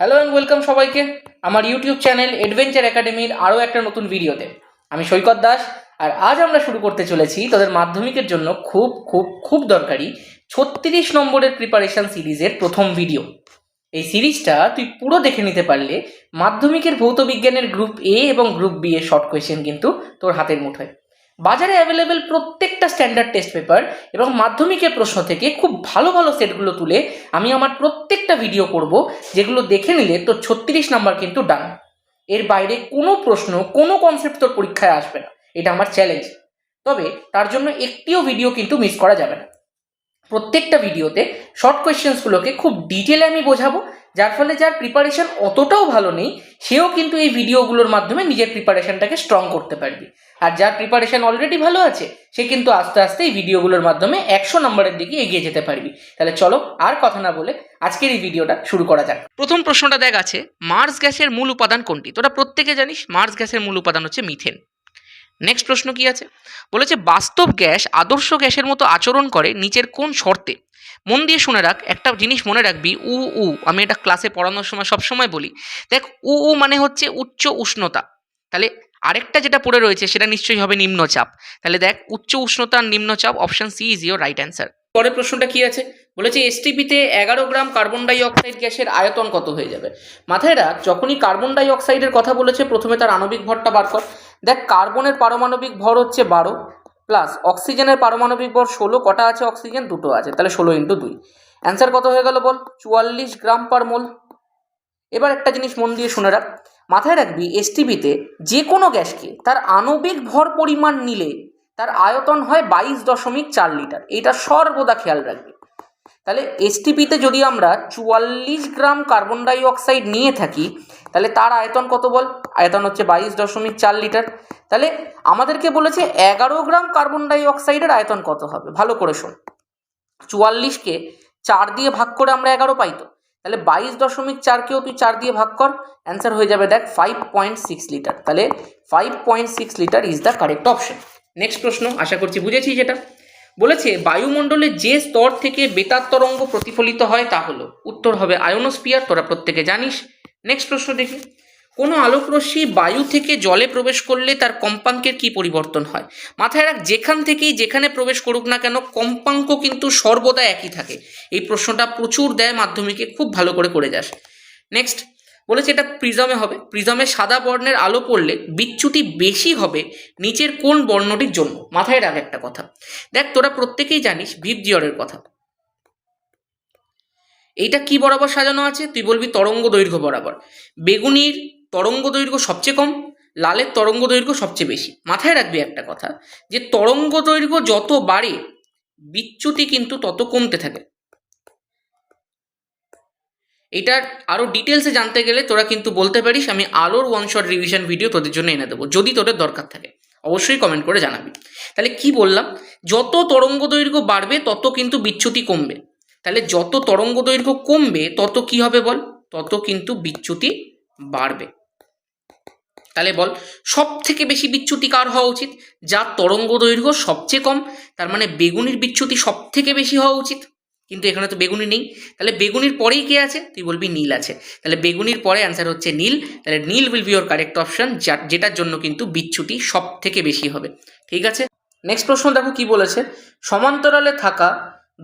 Hello and welcome সবাইকে। আমার YouTube channel adventure একাডেমির আরও একটা নতুন ভিডিওতে। আমি সৈকত দাস, আর আজ আমরা শুরু করতে চলেছি তোদের মাধ্যমিকের জন্য খুব খুব খুব দরকারি ছত্রিশ নম্বরের প্রিপারেশন সিরিজের প্রথম ভিডিও এই সিরিজটা তুই পুরো দেখে নিতে পারলে মাধ্যমিকের ভৌত বিজ্ঞানের গ্রুপ এ এবং গ্রুপ বি এর শর্ট কোয়েশ্চেন কিন্তু তোর হাতের মুঠোয়। বাজারে অ্যাভেলেবেল প্রত্যেকটা স্ট্যান্ডার্ড টেস্ট পেপার এবং মাধ্যমিকের প্রশ্ন থেকে খুব ভালো ভালো সেটগুলো তুলে আমি আমার প্রত্যেকটা ভিডিও করব, যেগুলো দেখে নিলে তোর ছত্রিশ নাম্বার কিন্তু ডান এর বাইরে কোনো প্রশ্ন, কোনো কনসেপ্ট তোর পরীক্ষায় আসবে না। এটা আমার চ্যালেঞ্জ তবে তার জন্য একটিও ভিডিও কিন্তু মিস করা যাবে না। প্রত্যেকটা ভিডিওতে শর্ট কোয়েশ্চেন্সগুলোকে খুব ডিটেলে আমি বোঝাবো, যার ফলে যার প্রিপারেশন অতটাও ভালো নেই, সেও কিন্তু এই ভিডিওগুলোর মাধ্যমে নিজের প্রিপারেশনটাকে স্ট্রং করতে পারবি। আর যার প্রিপারেশন অলরেডি ভালো আছে, সে কিন্তু আস্তে আস্তে এই ভিডিওগুলোর মাধ্যমে একশো নম্বরের দিকে এগিয়ে যেতে পারবি। তাহলে চলো আর কথা না বলে আজকের এই ভিডিওটা শুরু করা যাক। প্রথম প্রশ্নটা দেখ আছে মার্স গ্যাসের মূল উপাদান কোনটি? তোরা প্রত্যেকে জানিস মার্স গ্যাসের মূল উপাদান হচ্ছে মিথেন নেক্সট প্রশ্ন কি আছে? বলেছে, বাস্তব গ্যাস আদর্শ গ্যাসের মতো আচরণ করে নিচের কোন শর্তে? মন দিয়ে শুনে রাখ, একটা জিনিস মনে রাখবি, উ উ, আমি এটা ক্লাসে পড়ানোর সময় সব সময় বলি। দেখ, উ উ মানে হচ্ছে উচ্চ উষ্ণতা। তাহলে আরেকটা যেটা পড়ে রয়েছে, সেটা নিশ্চয়ই হবে নিম্নচাপ। তাহলে দেখ, উচ্চ উষ্ণতা আর নিম্নচাপ option C is your right answer পরের প্রশ্নটা কি আছে? বলেছে এসটিপিতে এগারো গ্রাম কার্বন ডাইঅক্সাইড গ্যাসের আয়তন কত হয়ে যাবে? মাথায় রাখ, যখনই কার্বন ডাইঅক্সাইডের কথা বলেছে, প্রথমে তার আণবিক ভরটা বার কর। দেখ, কার্বনের পারমাণবিক ভর হচ্ছে বারো প্লাস অক্সিজেনের পারমাণবিক ভর ষোলো, কটা আছে অক্সিজেন? দুটো আছে, তাহলে ষোলো ইন্টু দুই। অ্যান্সার কত হয়ে গেল বল? চুয়াল্লিশ গ্রাম পার মোল এবার একটা জিনিস মন দিয়ে শুনে রাখ। মাথায় রাখবি এসটিপিতে যে কোনো গ্যাসকে তার আণবিক ভর পরিমাণ নিলে তার আয়তন হয় বাইশ দশমিক চার লিটার। এটা সর্বদা খেয়াল রাখবি। তাহলে এসটিপিতে যদি আমরা চুয়াল্লিশ গ্রাম কার্বন ডাইঅক্সাইড নিয়ে থাকি, তাহলে তার আয়তন কত বল? আয়তন হচ্ছে বাইশ দশমিক চার লিটার। তাহলে আমাদেরকে বলেছে এগারো গ্রাম কার্বন ডাইঅক্সাইডের আয়তন কত হবে? ভালো করে শোন। চুয়াল্লিশকে চার দিয়ে ভাগ করে আমরা এগারো পাই তো। তাহলে বাইশ দশমিক চারকেও তুই চার দিয়ে ভাগ কর অ্যান্সার হয়ে যাবে দেখ ফাইভ পয়েন্ট সিক্স লিটার তাহলে five point six litre is the correct option next প্রশ্ন, আশা করছি বুঝেছি যেটা বলেছে, বায়ুমণ্ডলে যে স্তর থেকে বেতার তরঙ্গ প্রতিফলিত হয় তা হলো, উত্তর হবে আয়োনোস্পিয়ার তোরা প্রত্যেকে জানিস। নেক্সট প্রশ্ন দেখি। কোনো আলোকরশ্মি বায়ু থেকে জলে প্রবেশ করলে তার কম্পাঙ্কের কি পরিবর্তন হয়? মাথায় রাখ, যেখান থেকেই যেখানে প্রবেশ করুক না কেন, কম্পাঙ্ক কিন্তু সর্বদা একই থাকে। এই প্রশ্নটা প্রচুর দেয় মাধ্যমিকে, খুব ভালো করে করে যাস। নেক্সট বলেছে এটা প্রিজমে হবে। প্রিজমে সাদা বর্ণের আলো পড়লে বিচ্যুতি বেশি হবে নিচের কোন বর্ণটির জন্য? মাথায় রাখ একটা কথা। দেখ, তোরা প্রত্যেকেই জানিস ভিপ জিওরের কথা। এইটা কি বরাবর সাজানো আছে? তুই বলবি তরঙ্গ দৈর্ঘ্য বরাবর। বেগুনির তরঙ্গ দৈর্ঘ্য সবচেয়ে কম, লালের তরঙ্গ দৈর্ঘ্য সবচেয়ে বেশি। মাথায় রাখবি একটা কথা যে তরঙ্গ দৈর্ঘ্য যত বাড়ে, বিচ্যুতি কিন্তু তত কমতে থাকে। এটার আরও ডিটেলসে জানতে গেলে তোরা কিন্তু বলতে পারিস আমি আলোর ওয়ান শট রিভিশন ভিডিও তোদের জন্য এনে দেবো, যদি তোদের দরকার থাকে। অবশ্যই কমেন্ট করে জানাবি। তাহলে কি বললাম? যত তরঙ্গ দৈর্ঘ্য বাড়বে, তত কিন্তু বিচ্যুতি কমবে। তাহলে যত তরঙ্গ দৈর্ঘ্য কমবে, তত কি হবে বল? তত কিন্তু বিচ্যুতি বাড়বে। তাহলে বল সব থেকে বেশি বিচ্যুতি কার হওয়া উচিত? যার তরঙ্গ দৈর্ঘ্য সবচেয়ে কম, তার মানে বেগুনির বিচ্যুতি সব থেকে বেশি হওয়া উচিত। কিন্তু এখানে তো বেগুনি নেই। তাহলে বেগুনির পরেই কে আছে? তুই বলবি নীল আছে। তাহলে বেগুনির পরে অ্যান্সার হচ্ছে নীল। তাহলে নীল will be your correct option যেটার জন্য কিন্তু বিচ্ছুটি সব থেকে বেশি হবে। ঠিক আছে? নেক্সট প্রশ্ন দেখো কি বলেছে? সমান্তরালে থাকা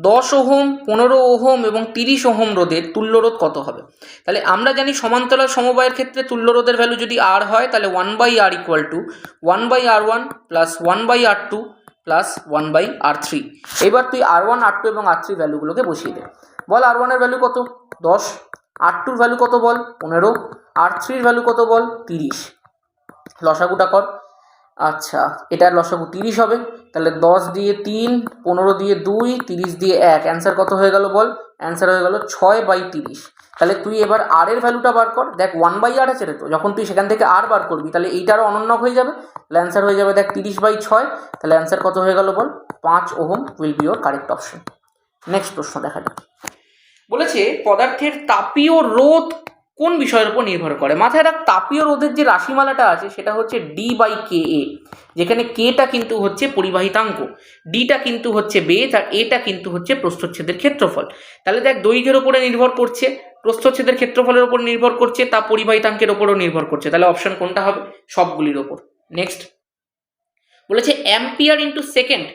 দশ ওহম, পনেরো ওহম এবং তিরিশ ওহম রোধের তুল্যরোধ কত হবে? তাহলে আমরা জানি সমান্তরাল সমবায়ের ক্ষেত্রে তুল্যরোধের ভ্যালু যদি আর হয়, তাহলে one by R equal to one by R one plus one by R two plus one by R three এবার তুই আর ওয়ান আর টু এবং আর থ্রি ভ্যালুগুলোকে বসিয়ে দে। বল আর ওয়ানের ভ্যালু কত? দশ। আর টুর ভ্যালু কত বল? পনেরো। আর থ্রির ভ্যালু কত বল? তিরিশ। লসাগুটা কর। আচ্ছা এটার লসাগু তিরিশ হবে। তাহলে দশ দিয়ে তিন, পনেরো দিয়ে দুই, তিরিশ দিয়ে এক। অ্যান্সার কত হয়ে গেল বল? অ্যান্সার হয়ে গেল ছয় বাই তিরিশ। তাহলে তুই এবার আর এর ভ্যালুটা বার কর। দেখ ওয়ান বাই আর আছে রে তো। যখন তুই সেখান থেকে আর বার করবি, তাহলে এইটারও অনন্য হয়ে যাবে। তাহলে অ্যান্সার হয়ে যাবে, দেখ, তিরিশ বাই ছয়। তাহলে অ্যান্সার কত হয়ে গেল বল? পাঁচ ohm will be your correct option next প্রশ্ন দেখা যাক। বলেছে, পদার্থের তাপীয় রোধ কোন বিষয়ের উপর নির্ভর করে? মাথায় রাখ, তাপীয় রোধের যে রাশিমালাটা আছে, সেটা হচ্ছে ডি বাই কে এ যেখানে কেটা কিন্তু হচ্ছে পরিবাহিতাঙ্ক ডিটা কিন্তু হচ্ছে বেজ আর এটা কিন্তু হচ্ছে প্রস্থচ্ছেদের ক্ষেত্রফল। তাহলে দেখ, দৈর্ঘ্যের উপরে নির্ভর করছে, প্রস্থচ্ছেদের ক্ষেত্রফলের উপর নির্ভর করছে, তা পরিবাহিতাঙ্কের উপরও নির্ভর করছে। তাহলে অপশন কোনটা হবে? সবগুলির ওপর নেক্সট বলেছে ampere into second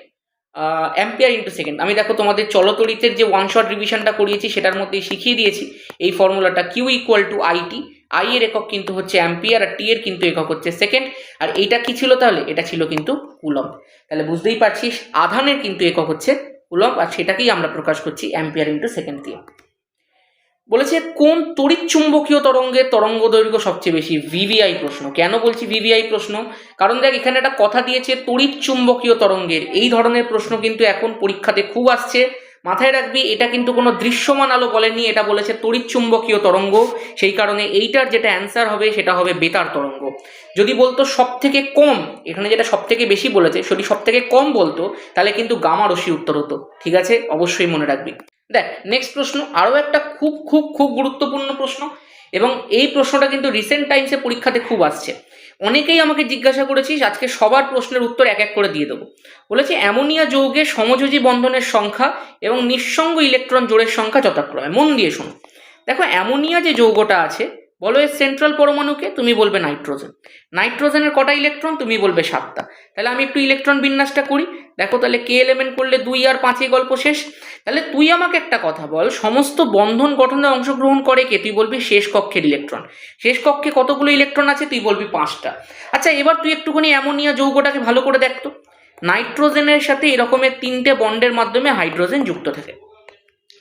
ampere into second আমি দেখো তোমাদের চলতরিতের যে ওয়ান শট রিভিশনটা করিয়েছি, সেটার মধ্যেই শিখিয়ে দিয়েছি এই ফর্মুলাটা Q equal to IT I এর একক কিন্তু হচ্ছে অ্যাম্পিয়ার আর টি এর কিন্তু একক হচ্ছে সেকেন্ড আর এইটা কি ছিল তাহলে? এটা ছিল কিন্তু কুলম তাহলে বুঝতেই পারছিস, আধানের কিন্তু একক হচ্ছে কুলম আর সেটাকেই আমরা প্রকাশ করছি অ্যাম্পিয়ার ইন্টু সেকেন্ড দিয়ে। বলেছে, কোন তড়িৎ চুম্বকীয় তরঙ্গের তরঙ্গ দৈর্ঘ্য সবচেয়ে বেশি? ভিভিআই প্রশ্ন। কেন বলছি ভিভিআই প্রশ্ন? কারণ দেখ, এখানে একটা কথা দিয়েছে তড়িৎ চুম্বকীয় তরঙ্গের। এই ধরনের প্রশ্ন কিন্তু এখন পরীক্ষাতে খুব আসছে। মাথায় রাখবি, এটা কিন্তু কোনো দৃশ্যমান আলো বলেনি এটা বলেছে তড়িৎ চুম্বকীয় তরঙ্গ। সেই কারণে এইটার যেটা অ্যান্সার হবে, সেটা হবে বেতার তরঙ্গ। যদি বলতো সব থেকে কম, এখানে যেটা সব থেকে বেশি বলেছে, যদি সব থেকে কম বলতো, তাহলে কিন্তু গামা রশ্মি উত্তর হতো। ঠিক আছে? অবশ্যই মনে রাখবি। দেখ নেক্সট প্রশ্ন, আরও একটা খুব খুব খুব গুরুত্বপূর্ণ প্রশ্ন, এবং এই প্রশ্নটা কিন্তু রিসেন্ট টাইমসে পরীক্ষাতে খুব আসছে। অনেকেই আমাকে জিজ্ঞাসা করেছিস, আজকে সবার প্রশ্নের উত্তর এক এক করে দিয়ে দেবো। বলেছে, অ্যামোনিয়া যৌগে সমযোজী বন্ধনের সংখ্যা এবং নিঃসঙ্গ ইলেকট্রন জোড়ের সংখ্যা যথাক্রমে। মন দিয়ে শোনো। দেখো, অ্যামোনিয়া যে যৌগটা আছে বলো এর সেন্ট্রাল পরমাণুকে, তুমি বলবে নাইট্রোজেন নাইট্রোজেনের কটা ইলেকট্রন তুমি বলবে সাতটা। তাহলে আমি একটু ইলেকট্রন বিন্যাসটা করি। দেখো তাহলে কে এলেমেন্ট করলে দুই আর পাঁচে গল্প শেষ। তাহলে তুই আমাকে একটা কথা বল, সমস্ত বন্ধন গঠনে অংশগ্রহণ করে কে? তুই বলবি শেষ কক্ষের ইলেকট্রন শেষ কক্ষে কতগুলো ইলেকট্রন আছে? তুই বলবি পাঁচটা। আচ্ছা এবার তুই একটুখানি অ্যামোনিয়া যৌগটাকে ভালো করে দেখতো নাইট্রোজেনের সাথে এরকমের তিনটে বন্ডের মাধ্যমে হাইড্রোজেন যুক্ত থাকে।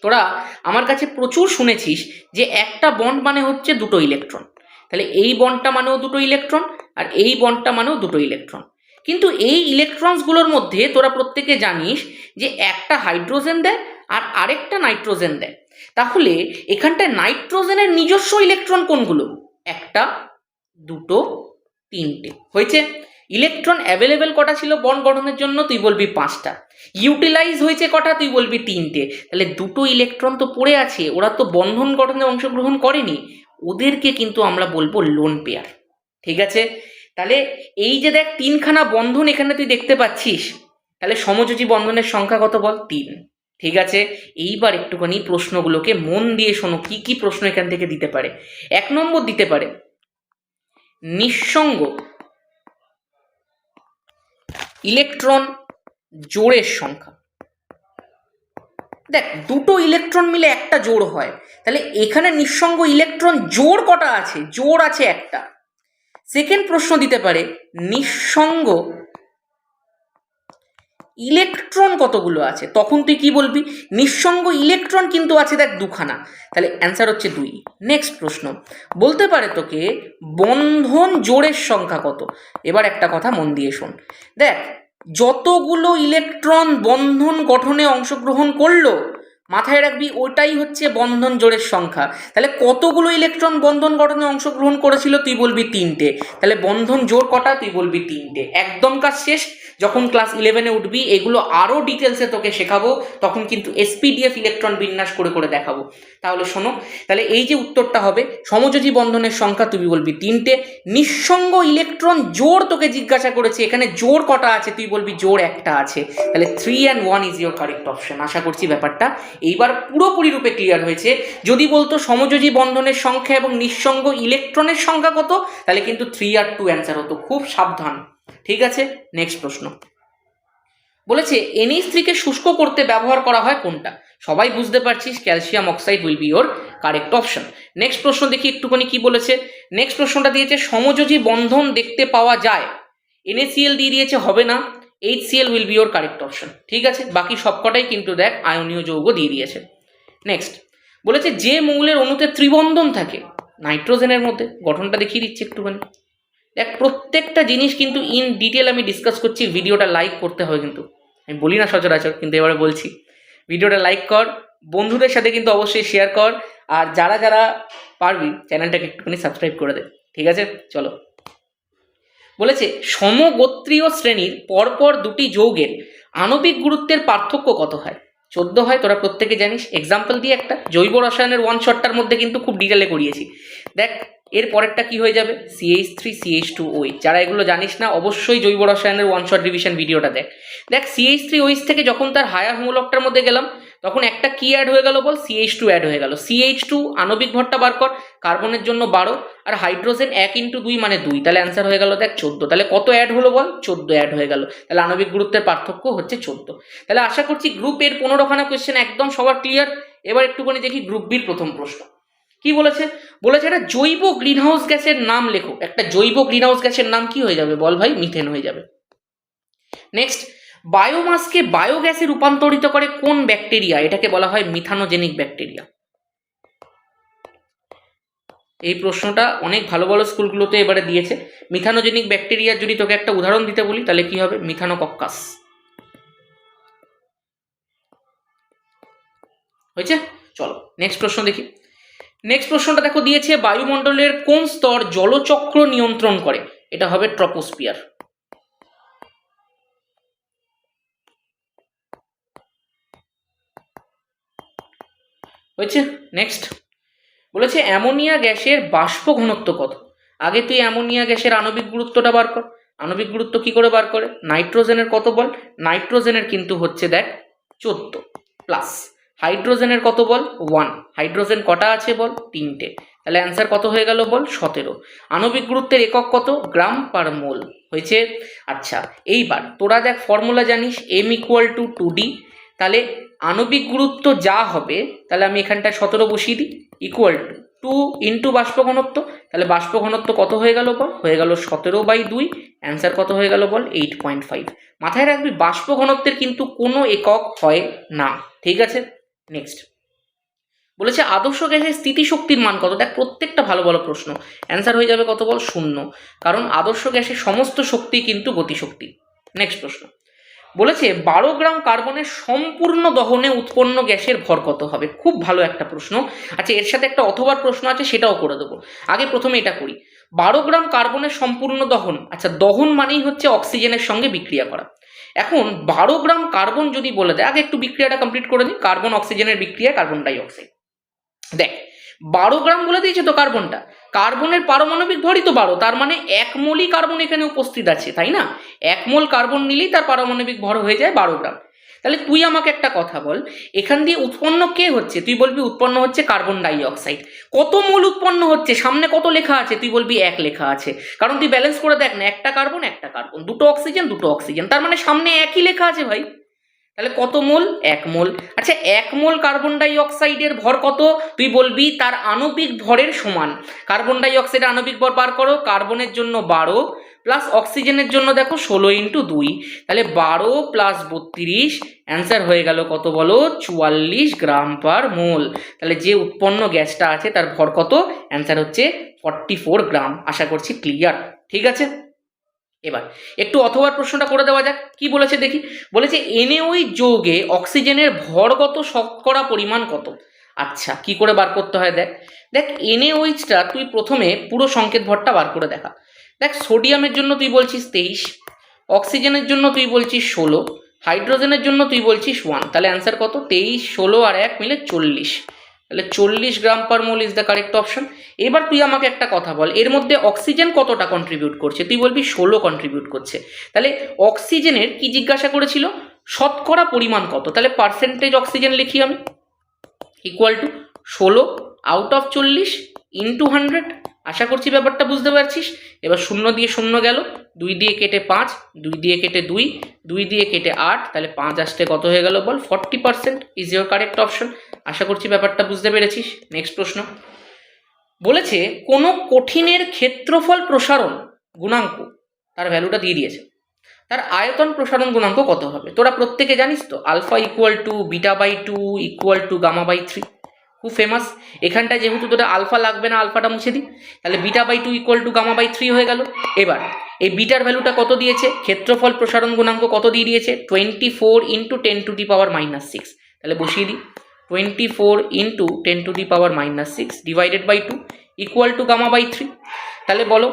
তোরা আমার কাছে প্রচুর শুনেছিস যে একটা বন্ড মানে হচ্ছে দুটো ইলেকট্রন। তাহলে এই বন্ডটা মানেও দুটো ইলেকট্রন আর এই বন্ডটা মানেও দুটো ইলেকট্রন। কিন্তু এই ইলেকট্রনসগুলোর মধ্যে তোরা প্রত্যেকে জানিস যে একটা হাইড্রোজেন দেয় আর আরেকটা নাইট্রোজেন দেয়। তাহলে এখানটায় নাইট্রোজেনের নিজস্ব ইলেকট্রন কোনগুলো? একটা, দুটো, তিনটে। হয়েছে? ইলেকট্রন অ্যাভেলেবেল কটা ছিল বন্ড গঠনের জন্য? তুই বলবি পাঁচটা। ইউটিলাইজ হয়েছে কটা? তুই বলবি তিনটে। তাহলে দুটো ইলেকট্রন তো পড়ে আছে, ওরা তো বন্ধন গঠনে অংশগ্রহণ করেনি। ওদেরকে কিন্তু আমরা বলব লোন পেয়ার ঠিক আছে? তাহলে এই যে দেখ, তিনখানা বন্ধন এখানে তুই দেখতে পাচ্ছিস। তাহলে সমযোজী বন্ধনের সংখ্যা কত বল? তিন। ঠিক আছে? এইবার একটুখানি প্রশ্নগুলোকে মন দিয়ে শোনো, কি কি প্রশ্ন এখান থেকে দিতে পারে। এক নম্বর দিতে পারে, নিঃসঙ্গ ইলেকট্রন জোড়ের সংখ্যা। দেখ, দুটো ইলেকট্রন মিলে একটা জোড় হয়। তাহলে এখানে নিঃসঙ্গ ইলেকট্রন জোড় কটা আছে? জোড় আছে একটা। সেকেন্ড প্রশ্ন দিতে পারে, নিঃসঙ্গ ইলেকট্রন কতগুলো আছে? তখন তুই কি বলবি? নিঃসঙ্গ ইলেকট্রন কিন্তু আছে দেখ দুখানা। তাহলে অ্যান্সার হচ্ছে দুই। নেক্সট প্রশ্ন। বলতে পারে তোকে বন্ধন জোড়ের সংখ্যা কত? এবার একটা কথা মন দিয়ে শোন। দেখ, যতগুলো ইলেকট্রন বন্ধন গঠনে অংশগ্রহণ করল, মাথায় রাখবি ওটাই হচ্ছে বন্ধন জোড়ের সংখ্যা। তাহলে কতগুলো ইলেকট্রন বন্ধন গঠনে অংশগ্রহণ করেছিল তুই বলবি তিনটে। তাহলে বন্ধন জোড় কটা? তুই বলবি তিনটে। একদম কাজ শেষ? যখন ক্লাস ইলেভেনে উঠবি, এগুলো আরও ডিটেলসে তোকে শেখাবো, তখন কিন্তু এসপিডিএফ ইলেকট্রন বিন্যাস করে করে দেখাবো। তাহলে শোনো, তাহলে এই যে উত্তরটা হবে, সমযোজী বন্ধনের সংখ্যা তুই বলবি তিনটে, নিঃসঙ্গ ইলেকট্রন জোর তোকে জিজ্ঞাসা করেছে, এখানে জোর কটা আছে, তুই বলবি জোর একটা আছে। তাহলে three and one is your correct option আশা করছি ব্যাপারটা। এইবার পুরোপুরি রূপে ক্লিয়ার হয়েছে, যদি বলতো সমযোজী বন্ধনের সংখ্যা এবং নিঃসঙ্গ ইলেকট্রনের সংখ্যা কত, তাহলে কিন্তু থ্রি আর টু অ্যান্সার হতো, খুব সাবধান। ঠিক আছে? নেক্সট প্রশ্ন। বলেছে এনএইচ থ্রিকে শুষ্ক করতে ব্যবহার করা হয় কোনটা? সবাই বুঝতে পারছিস, calcium oxide will be your correct option next প্রশ্ন দেখি, একটুখানি কি বলেছে? নেক্সট প্রশ্নটা দিয়েছে, সমযোজী বন্ধন দেখতে পাওয়া যায়। এনএসিএল দিয়ে দিয়েছে, হবে না। H CL will be your correct option ঠিক আছে? বাকি সবকটাই কিন্তু দেখ, আয়নীয় যৌগ দিয়ে দিয়েছে। নেক্সট বলেছে, যে মৌলের অণুতে ত্রিবন্ধন থাকে, নাইট্রোজেনের মধ্যে। গঠনটা দেখিয়ে দিচ্ছে একটুখানি। দেখ, প্রত্যেকটা জিনিস কিন্তু ইন ডিটেল আমি ডিসকাস করছি ভিডিওটা লাইক করতে হবে কিন্তু। আমি বলি না সচরাচর, কিন্তু এবারে বলছি। ভিডিওটা লাইক কর, বন্ধুদের সাথে কিন্তু অবশ্যই শেয়ার কর, আর যারা যারা পারবি চ্যানেলটাকে একটুখানি সাবস্ক্রাইব করে দে। ঠিক আছে? চলো। বলেছে, সমগোত্রীয় শ্রেণির পরপর দুটি যৌগের আণবিক গুরুত্বের পার্থক্য কত হয়? চোদ্দ হয়, তোরা প্রত্যেকে জানিস। এক্সাম্পল দিয়ে একটা। জৈব রসায়নের ওয়ান শটটার মধ্যে কিন্তু খুব ডিটেলে করিয়েছি। দেখ এর পরেরটা কি হয়ে যাবে? সিএইচ থ্রি সিএইচ টু ওই যারা এগুলো জানিস না, অবশ্যই জৈব রসায়নের ওয়ান শট ডিভিশন ভিডিওটা দেখ। দেখ সিএইচ থ্রি ওইচ থেকে যখন তার হায়ার হোমোলকটার মধ্যে গেলাম, তখন একটা কি অ্যাড হয়ে গেল বল? সিএইচ টু অ্যাড হয়ে গেল। সিএইচ টু আণবিক ভরটা বার কর কার্বনের জন্য বারো, আর হাইড্রোজেন এক ইন্টু দুই মানে দুই। তাহলে অ্যান্সার হয়ে গেল দেখ চোদ্দ। তাহলে কত অ্যাড হলো বল? চোদ্দ অ্যাড হয়ে গেল। তাহলে আণবিক গুরুত্বের পার্থক্য হচ্ছে চোদ্দ। তাহলে আশা করছি গ্রুপ এর পনেরোখানা কোয়েশ্চেন একদম সবার ক্লিয়ার এবার একটুখানি দেখি গ্রুপ বির প্রথম প্রশ্ন। কি বলেছে? বলেছে একটা জৈব গ্রিনহাউস গ্যাসের নাম লেখো। একটা জৈব গ্রিনহাউস গ্যাসের নাম কি হয়ে যাবে? বল ভাই, মিথেন হয়ে যাবে। নেক্সট বায়োমাসকে বায়োগ্যাসে রূপান্তরিত করে কোন ব্যাকটেরিয়া এটাকে বলা হয় মিথানোজেনিক ব্যাকটেরিয়া এই প্রশ্নটা অনেক ভালো ভালো স্কুলগুলোতে এবারে দিয়েছে। মিথানোজেনিক ব্যাকটেরিয়ার যদি তোকে একটা উদাহরণ দিতে বলি, তাহলে কি হবে? মিথানোকক্কাস হয়েছে? চলো নেক্সট প্রশ্ন দেখি। নেক্সট প্রশ্নটা দেখো দিয়েছে, বায়ুমণ্ডলের কোন স্তর জলচক্র নিয়ন্ত্রণ করে? এটা হবে ট্রপোস্পিয়ার হয়েছে? নেক্সট বলেছে, অ্যামোনিয়া গ্যাসের বাষ্প ঘনত্ব কত? আগে তুই অ্যামোনিয়া গ্যাসের আণবিক গুরুত্বটা বার কর। আণবিক গুরুত্ব কি করে বার করে? নাইট্রোজেনের কত বল? নাইট্রোজেনের কিন্তু হচ্ছে দেখ চোদ্দ প্লাস হাইড্রোজেনের কত বল? ওয়ান হাইড্রোজেন কটা আছে বল? তিনটে। তাহলে অ্যান্সার কত হয়ে গেল বল? সতেরো। আণবিক গুরুত্বের একক কত? Gram per mole. হয়েছে? আচ্ছা এইবার তোরা দেখ ফর্মুলা জানিস M equal to two D তাহলে আণবিক গুরুত্ব যা হবে, তাহলে আমি এখানটায় সতেরো বসিয়ে দিই। ইকুয়াল টু টু ইন্টু বাষ্প ঘনত্ব। তাহলে বাষ্প ঘনত্ব কত হয়ে গেল বল? হয়ে গেল সতেরো বাই দুই। অ্যান্সার কত হয়ে গেল বল? এইট পয়েন্ট ফাইভ মাথায় রাখবি, বাষ্প ঘনত্বের কিন্তু কোনো একক হয় না। ঠিক আছে? নেক্সট বলেছে, আদর্শ গ্যাসের স্থিতিশক্তির মান কত? দেখ, প্রত্যেকটা ভালো ভালো প্রশ্ন। অ্যান্সার হয়ে যাবে কত বল? শূন্য। কারণ আদর্শ গ্যাসের সমস্ত শক্তি কিন্তু গতিশক্তি। নেক্সট প্রশ্ন। বলেছে, বারো গ্রাম কার্বনের সম্পূর্ণ দহনে উৎপন্ন গ্যাসের ভর কত হবে? খুব ভালো একটা প্রশ্ন। আচ্ছা এর সাথে একটা অথবার প্রশ্ন আছে, সেটাও করে দেবো। আগে প্রথমে এটা করি। বারো গ্রাম কার্বনের সম্পূর্ণ দহন আচ্ছা দহন মানেই হচ্ছে অক্সিজেনের সঙ্গে বিক্রিয়া করা। এখন বারো গ্রাম কার্বন যদি বলে দেয়, আগে একটু বিক্রিয়াটা কমপ্লিট করে নিই, কার্বন অক্সিজেনের বিক্রিয়া, কার্বন ডাই অক্সাইড দেখ, বারো গ্রাম বলে দিয়েছে তো কার্বনটা, কার্বনের পারমাণবিক ভরই তো বারো, তার মানে এক মোলই কার্বন এখানে উপস্থিত আছে, তাই না? এক মোল কার্বন নিলেই তার পারমাণবিক ভর হয়ে যায় বারো গ্রাম। তাহলে তুই আমাকে একটা কথা বল, এখান দিয়ে উৎপন্ন কে হচ্ছে? তুই বলবি উৎপন্ন হচ্ছে কার্বন ডাইঅক্সাইড কত মোল উৎপন্ন হচ্ছে? সামনে কত লেখা আছে? তুই বলবি এক লেখা আছে। কারণ তুই ব্যালেন্স করে দেখ না, একটা কার্বন একটা কার্বন দুটো অক্সিজেন দুটো অক্সিজেন তার মানে সামনে একই লেখা আছে ভাই। তাহলে কত মোল? এক মোল। আচ্ছা এক মোল কার্বন ডাইঅক্সাইডের ভর কত? তুই বলবি তার আণবিক ভরের সমান। কার্বন ডাই অক্সাইডের আণবিক ভর বার করো কার্বনের জন্য বারো প্লাস অক্সিজেনের জন্য দেখো ষোলো ইন্টু দুই। তাহলে বারো প্লাস বত্রিশ অ্যান্সার হয়ে গেল কত বলো? চুয়াল্লিশ গ্রাম পার মোল তাহলে যে উৎপন্ন গ্যাসটা আছে তার ভর কত? অ্যান্সার হচ্ছে ফর্টি ফোর গ্রাম। আশা করছি ক্লিয়ার ঠিক আছে? এবার, একটু অথবা প্রশ্নটা করে দেওয়া যাক। কি বলেছে দেখি? বলেছে এনএওই যৌগে অক্সিজেনের ভরগত শতকরা পরিমাণ কত? আচ্ছা কি করে বার করতে হয় দেখ? দেখ এনএওইচটা তুই প্রথমে পুরো সংকেত ভরটা বার করে দেখা। দেখ, সোডিয়ামের জন্য তুই বলছিস তেইশ, অক্সিজেনের জন্য তুই বলছিস ষোলো, হাইড্রোজেনের জন্য তুই বলছিস ওয়ান তাহলে অ্যান্সার কত? তেইশ, ষোলো আর এক মিলে চল্লিশ। তাহলে চল্লিশ gram per mole is the correct option এবার তুই আমাকে একটা কথা বল, এর মধ্যে অক্সিজেন কতটা কন্ট্রিবিউট করছে? তুই বলবি ষোলো কন্ট্রিবিউট করছে। তাহলে অক্সিজেনের কি জিজ্ঞাসা করেছিল? শতকরা পরিমাণ কত? তাহলে পার্সেন্টেজ অক্সিজেন লিখি আমি। ইকুয়াল টু ষোলো আউট অফ চল্লিশ ইন্টু হান্ড্রেড আশা করছি ব্যাপারটা বুঝতে পারছিস। এবার শূন্য দিয়ে শূন্য গেল। দুই দিয়ে কেটে পাঁচ, দুই দিয়ে কেটে দুই দুই দিয়ে কেটে আট, তাহলে পাঁচ আসতে কত হয়ে গেল বল? Forty percent is your correct option আশা করছি ব্যাপারটা বুঝতে পেরেছিস। নেক্সট প্রশ্ন। বলেছে, কোনো কঠিনের ক্ষেত্রফল প্রসারণ গুণাঙ্ক, তার ভ্যালুটা দিয়ে দিয়েছে। তার আয়তন প্রসারণ গুণাঙ্ক কত হবে? তোরা প্রত্যেকে জানিস তো? Alpha equal to beta by two equal to gamma by three খুব ফেমাস এখানটায় যেহেতু তোরা আলফা লাগবে না আলফাটা মুছে দিই। তাহলে beta by two equal to gamma by three হয়ে গেল। এবার, এই বিটার ভ্যালুটা কত দিয়েছে? ক্ষেত্রফল প্রসারণ গুণাঙ্ক কত দিয়ে দিয়েছে? Twenty four into ten to the power minus six তাহলে বসিয়ে দিই। Twenty four into ten to the power minus six divided by two equal to gamma by three তাহলে বলো,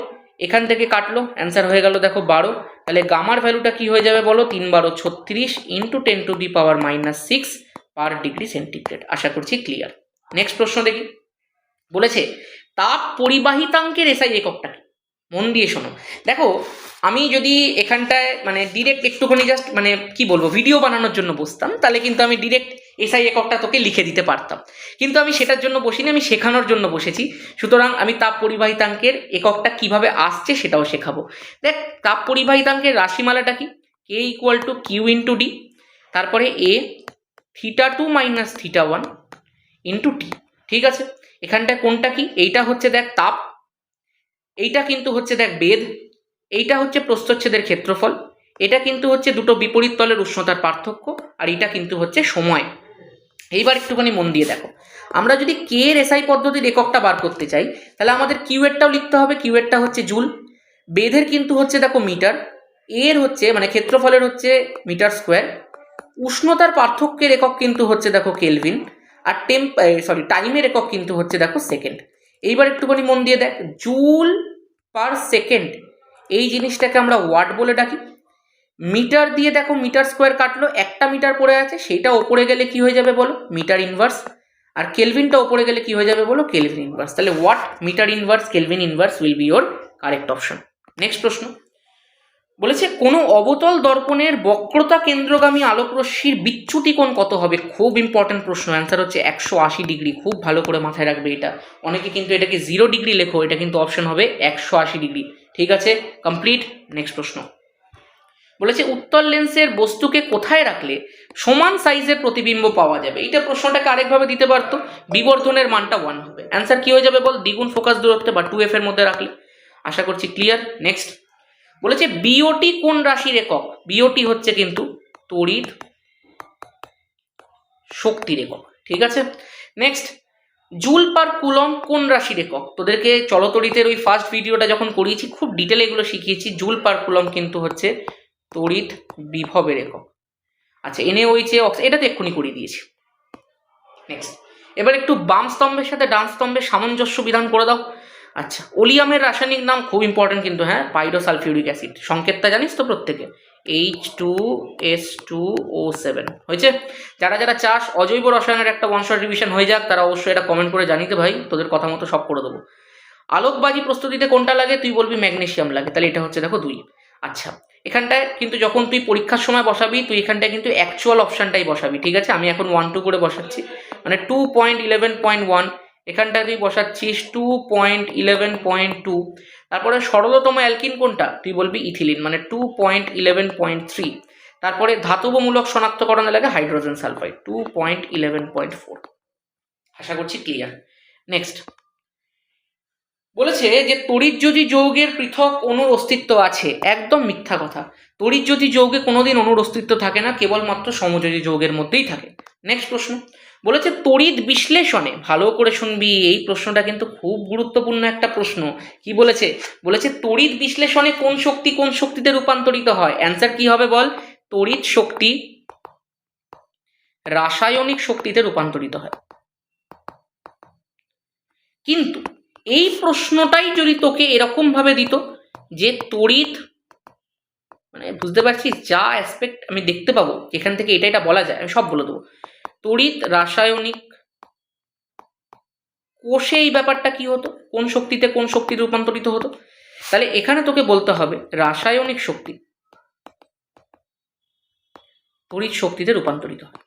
এখান থেকে কাটলো অ্যান্সার হয়ে গেল দেখো বারো। তাহলে গামার ভ্যালুটা কি হয়ে যাবে বলো? তিন বারো ছত্রিশ into ten to the power minus six per degree centigrade আশা করছি ক্লিয়ার নেক্সট প্রশ্ন দেখি। বলেছে তাপ পরিবাহিতাঙ্কের এসআই এককটা কি? মন দিয়ে শোনো। দেখো, আমি যদি এখানটায় মানে ডিরেক্ট একটুখানি জাস্ট মানে কি বলব ভিডিও বানানোর জন্য বসতাম, তাহলে কিন্তু আমি ডিরেক্ট এসআই এককটা তোকে লিখে দিতে পারতাম। কিন্তু আমি সেটার জন্য বসিনি, আমি শেখানোর জন্য বসেছি। সুতরাং আমি তাপ পরিবাহিতাঙ্কের এককটা কীভাবে আসছে সেটাও শেখাবো। দেখ তাপ পরিবাহিতাঙ্কের রাশিমালাটা কি? K equal to Q into D তারপরে A theta two minus theta one into T ঠিক আছে? এখানটায় কোনটা কি? এইটা হচ্ছে দেখ তাপ, এইটা কিন্তু হচ্ছে দেখ বেদ এইটা হচ্ছে প্রস্তচ্ছেদের ক্ষেত্রফল, এটা কিন্তু হচ্ছে দুটো বিপরীত তলের উষ্ণতার পার্থক্য, আর এটা কিন্তু হচ্ছে সময়। এইবার একটুখানি মন দিয়ে দেখো। আমরা যদি কে এর এসআই পদ্ধতির এককটা বার করতে চাই, তাহলে আমাদের কিউএরটাও লিখতে হবে কিউএরটা হচ্ছে জুল। বেদের কিন্তু হচ্ছে দেখো মিটার, এর হচ্ছে মানে ক্ষেত্রফলের হচ্ছে মিটার স্কোয়ার। উষ্ণতার পার্থক্যের একক কিন্তু হচ্ছে দেখো কেলভিন। আর টেম্প সরি টাইমের একক কিন্তু হচ্ছে দেখো সেকেন্ড এইবার একটুখানি মন দিয়ে দেখ জুল পার সেকেন্ড এই জিনিসটাকে আমরা ওয়াট বলে ডাকি। মিটার দিয়ে দেখো মিটার স্কোয়ার কাটলো, একটা মিটার পড়ে আছে, সেটা ওপরে গেলে কি হয়ে যাবে বলো? মিটার ইনভার্স আর কেলভিনটা ওপরে গেলে কি হয়ে যাবে বলো? কেলভিন ইনভার্স তাহলে what metre inverse kelvin inverse will be your correct option next প্রশ্ন। বলেছে, কোনো অবতল দর্পণের বক্রতা কেন্দ্রগামী আলোকরশ্মির বিচ্যুতি কোণ কত হবে? খুব ইম্পর্টেন্ট প্রশ্ন। অ্যান্সার হচ্ছে একশো আশি ডিগ্রি। খুব ভালো করে মাথায় রাখবে এটা। অনেকে কিন্তু এটাকে জিরো ডিগ্রি লেখো, এটা কিন্তু অপশন হবে একশো আশি ডিগ্রি। ঠিক আছে? কমপ্লিট নেক্সট প্রশ্ন। বলেছে, উত্তল লেন্সের বস্তুকে কোথায় রাখলে সমান সাইজের প্রতিবিম্ব পাওয়া যাবে? এটা প্রশ্নটাকে আরেকভাবে দিতে পারতো। বিবর্ধনের মানটা ওয়ান হবে। অ্যান্সার কি হয়ে যাবে বল? দ্বিগুণ ফোকাস দূরত্বে বা টু এফ এর মধ্যে রাখলে। আশা করছি ক্লিয়ার নেক্সট বলেছে বিওটি কোন রাশির একক? বিওটি হচ্ছে কিন্তু তড়িৎ শক্তির একক, ঠিক আছে? নেক্সট জুল পার কুলম কোন রাশির একক? তোদেরকে চলতড়িতের ওই ফার্স্ট ভিডিওটা যখন করিয়েছি, খুব ডিটেলে এগুলো শিখিয়েছি। জুল পার কুলম কিন্তু হচ্ছে তড়িৎ বিভবের একক। আচ্ছা এনে ওই যে অক্স এটা তো এক্ষুনি করিয়ে দিয়েছি। নেক্সট এবার একটু বাম স্তম্ভের সাথে ডান স্তম্ভের সামঞ্জস্য বিধান করে দাও। আচ্ছা ওলিয়ামের রাসায়নিক নাম খুব ইম্পর্টেন্ট কিন্তু হ্যাঁ পাইরোসালফিউরিক অ্যাসিড সংকেতটা জানিস তো প্রত্যেকে? H two S two O seven হয়েছে? যারা যারা চাষ অজৈব রসায়নের একটা ওয়ান শট রিভিশন হয়ে যাক, তারা অবশ্যই এটা কমেন্ট করে জানিতে ভাই, তোদের কথা মতো সব করে দেবো। আলোকবাজি প্রস্তুতিতে কোনটা লাগে? তুই বলবি ম্যাগনেসিয়াম লাগে, তাহলে এটা হচ্ছে দেখো দুই। আচ্ছা এখানটায় কিন্তু যখন তুই পরীক্ষার সময় বসাবি, তুই এখানটায় কিন্তু অ্যাকচুয়াল অপশানটাই বসাবি, ঠিক আছে? আমি এখন ওয়ান টু করে বসাচ্ছি মানে two point eleven point one এখানটায় তুই বসাচ্ছিস two point eleven point two তারপরে সরলতম অ্যালকিন কোনটা? তুই বলবি ইথিলিন মানে two point eleven point three তারপরে ধাতবমূলক শনাক্তকরণে লাগে hydrogen sulphide two point eleven point four আশা করছি ক্লিয়ার নেক্সট বলেছে যে তড়িৎযোজী যৌগের পৃথক অণুর অস্তিত্ব আছে। একদম মিথ্যা কথা। তড়িৎযোজী যৌগে কোনোদিন অণুর অস্তিত্ব থাকে না, কেবলমাত্র সমযোজী যৌগের মধ্যেই থাকে। নেক্সট প্রশ্ন। বলেছে তড়িৎ বিশ্লেষণে। ভালো করে শুনবি, এই প্রশ্নটা কিন্তু খুব গুরুত্বপূর্ণ একটা প্রশ্ন। কি বলেছে? বলেছে তড়িৎ বিশ্লেষণে কোন শক্তি কোন শক্তিতে রূপান্তরিত হয়? অ্যান্সার কি হবে বল? তড়িৎ শক্তি রাসায়নিক শক্তিতে রূপান্তরিত হয়। কিন্তু এই প্রশ্নটাই যদি তোকে এরকম ভাবে দিত যে তড়িৎ মানে বুঝতে পারছিস যা অ্যাসপেক্ট আমি দেখতে পাবো এখান থেকে এটা এটা বলা যায়, আমি সব বলে দেবো। তড়িৎ রাসায়নিক কোষে এই ব্যাপারটা কি হতো? কোন শক্তিতে কোন শক্তি রূপান্তরিত হতো? তাহলে এখানে তোকে বলতে হবে রাসায়নিক শক্তি তড়িৎ শক্তিতে রূপান্তরিত হয়।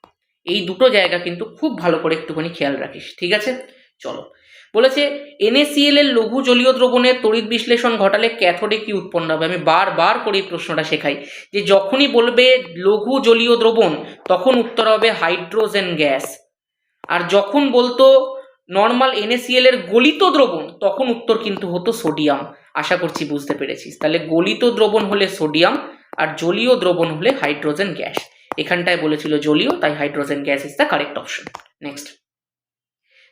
এই দুটো জায়গা কিন্তু খুব ভালো করে একটুখানি খেয়াল রাখিস, ঠিক আছে? চলো। বলেছে NaCl এর লঘু জলীয় দ্রবণের তড়িৎ বিশ্লেষণ ঘটালে ক্যাথোডে কি উৎপন্ন হবে? আমি বারবার করে এই প্রশ্নটা শেখাই, যে যখনই বলবে লঘু জলীয় দ্রবণ, তখন উত্তর হবে হাইড্রোজেন গ্যাস। আর যখন বলতো নর্মাল NaCl এর গলিত দ্রবণ, তখন উত্তর কিন্তু হতো সোডিয়াম। আশা করছি বুঝতে পেরেছিস। তাহলে গলিত দ্রবণ হলে সোডিয়াম, আর জলীয় দ্রবণ হলে হাইড্রোজেন গ্যাস। এখানটায় বলেছিল জলীয়, তাই hydrogen gas is the correct option next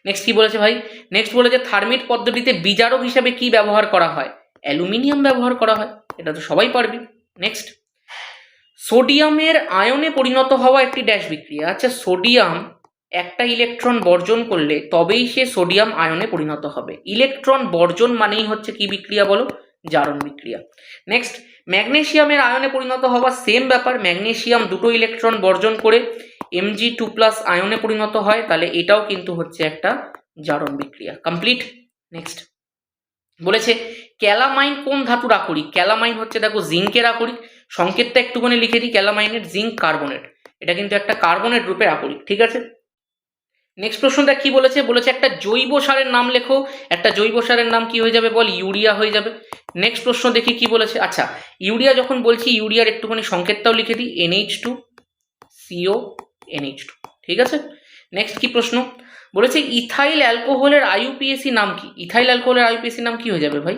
next কি বলেছে ভাই? নেক্সট বলেছে থার্মিট পদ্ধতিতে বিজারক হিসাবে কি ব্যবহার করা হয়? অ্যালুমিনিয়াম ব্যবহার করা হয়, এটা তো সবাই পারবি। নেক্সট সোডিয়ামের আয়নে পরিণত হওয়া একটি ড্যাশ বিক্রিয়া। আচ্ছা সোডিয়াম একটা ইলেকট্রন বর্জন করলে তবেই সে সোডিয়াম আয়নে পরিণত হবে। ইলেকট্রন বর্জন মানেই হচ্ছে কি বিক্রিয়া বলো? জারণ বিক্রিয়া। নেক্সট ম্যাগনেশিয়ামের আয়নে পরিণত হওয়া সেম ব্যাপার ম্যাগনেশিয়াম দুটো ইলেকট্রন বর্জন করে এমজি টু প্লাস আয়নে পরিণত হয়, তাহলে এটাও কিন্তু হচ্ছে একটা জারণ বিক্রিয়া। কমপ্লিট নেক্সট বলেছে, ক্যালামাইন কোন ধাতুর আকরিক ক্যালামাইন হচ্ছে, দেখো জিঙ্কের আকরিক সংকেতটা একটুখানি লিখে দিই, ক্যালামাইনের জিঙ্ক কার্বনেট। এটা কিন্তু একটা কার্বনেট রূপের আকরিক ঠিক আছে? নেক্সট প্রশ্নটা কি বলেছে? বলেছে একটা জৈব সারের নাম লেখো। একটা জৈব সারের নাম কি হয়ে যাবে বল? ইউরিয়া হয়ে যাবে। নেক্সট প্রশ্ন দেখি কি বলেছে। আচ্ছা ইউরিয়া যখন বলছি, ইউরিয়ার একটুখানি সংকেতটাও লিখে দিই NH two CO NH two ঠিক আছে? নেক্সট কি প্রশ্ন? বলেছে, ইথাইল অ্যালকোহলের আইউপিএসি নাম কি? ইথাইল অ্যালকোহলের আইউপিএসি নাম কি হয়ে যাবে ভাই?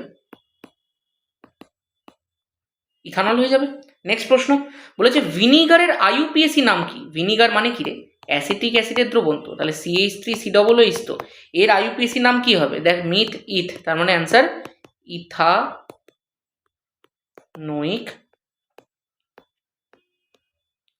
ইথানল হয়ে যাবে? নেক্সট প্রশ্ন, বলেছে, ভিনিগারের আইউপিএসি নাম কি? ভিনিগার মানে কি রে? অ্যাসিটিক অ্যাসিডের দ্রবণ তো, তাহলে CH three C double H তো, এর আইউপিএসি নাম কি হবে? দেখ মিথ ইথ তার মানে অ্যান্সার ইথা নোইক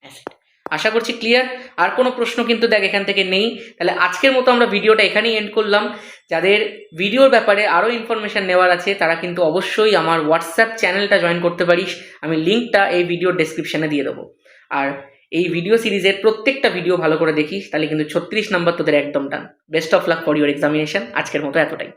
অ্যাসিড। আশা করছি ক্লিয়ার আর কোনো প্রশ্ন কিন্তু দেখ এখান থেকে নেই। তাহলে আজকের মতো আমরা ভিডিওটা এখানেই এন্ড করলাম। যাদের ভিডিওর ব্যাপারে আরও ইনফরমেশান নেওয়ার আছে, তারা কিন্তু অবশ্যই আমার হোয়াটসঅ্যাপ চ্যানেলটা জয়েন করতে পারিস। আমি লিঙ্কটা এই ভিডিওর ডেসক্রিপশানে দিয়ে দেবো। আর এই ভিডিও সিরিজের প্রত্যেকটা ভিডিও ভালো করে দেখিস, তাহলে কিন্তু ছত্রিশ নাম্বার তোদের একদম done best of luck for your examination আজকের মতো এতটাই।